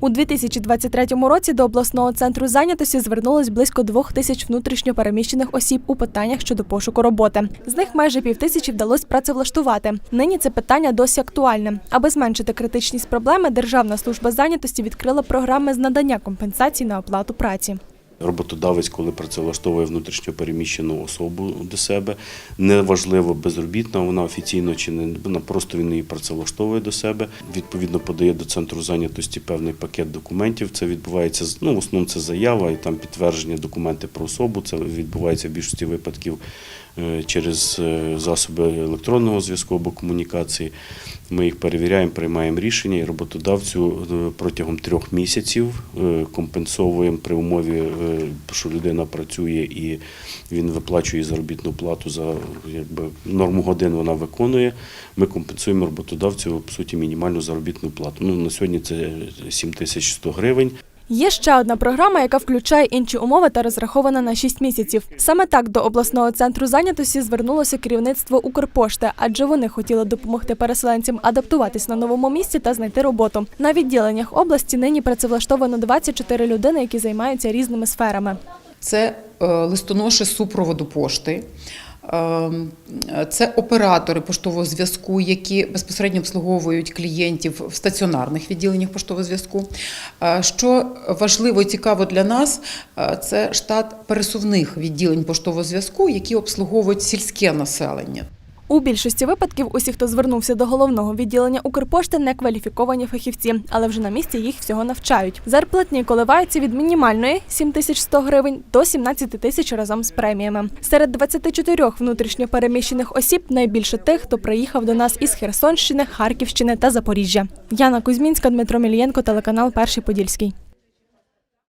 У 2023 році до обласного центру зайнятості звернулось близько двох тисяч внутрішньопереміщених осіб у питаннях щодо пошуку роботи. З них майже півтисячі вдалося працевлаштувати. Нині це питання досі актуальне. Аби зменшити критичність проблеми, Державна служба зайнятості відкрила програми з надання компенсацій на оплату праці. Роботодавець, коли працевлаштовує внутрішньо переміщену особу до себе, неважливо безробітна, вона офіційно чи не просто він її працевлаштовує до себе. Відповідно, подає до центру зайнятості певний пакет документів. Це відбувається ну, в основному це заява і там підтвердження документи про особу. Це відбувається в більшості випадків е, через е, засоби електронного зв'язку або комунікації. Ми їх перевіряємо, приймаємо рішення і роботодавцю е, протягом трьох місяців е, компенсовуємо при умові, е, що людина працює і він виплачує заробітну плату за якби, норму годин вона виконує. Ми компенсуємо роботодавцю по суті мінімальну заробітну плату. Ну, на сьогодні це 7100 гривень. Є ще одна програма, яка включає інші умови та розрахована на 6 місяців. Саме так до обласного центру зайнятості звернулося керівництво Укрпошти, адже вони хотіли допомогти переселенцям адаптуватись на новому місці та знайти роботу. На відділеннях області нині працевлаштовано 24 людини, які займаються різними сферами. Це е, листоноші супроводу пошти. Е, Це оператори поштового зв'язку, які безпосередньо обслуговують клієнтів в стаціонарних відділеннях поштового зв'язку. Е, Що важливо і цікаво для нас, е, це штат пересувних відділень поштового зв'язку, які обслуговують сільське населення. У більшості випадків усі, хто звернувся до головного відділення Укрпошти, не кваліфіковані фахівці, але вже на місці їх всього навчають. Зарплатні коливаються від мінімальної 7100 гривень до 17 тисяч разом з преміями. Серед 24 внутрішньо переміщених осіб найбільше тих, хто приїхав до нас із Херсонщини, Харківщини та Запоріжжя. Яна Кузьмінська, Дмитро Мілієнко, телеканал Перший Подільський.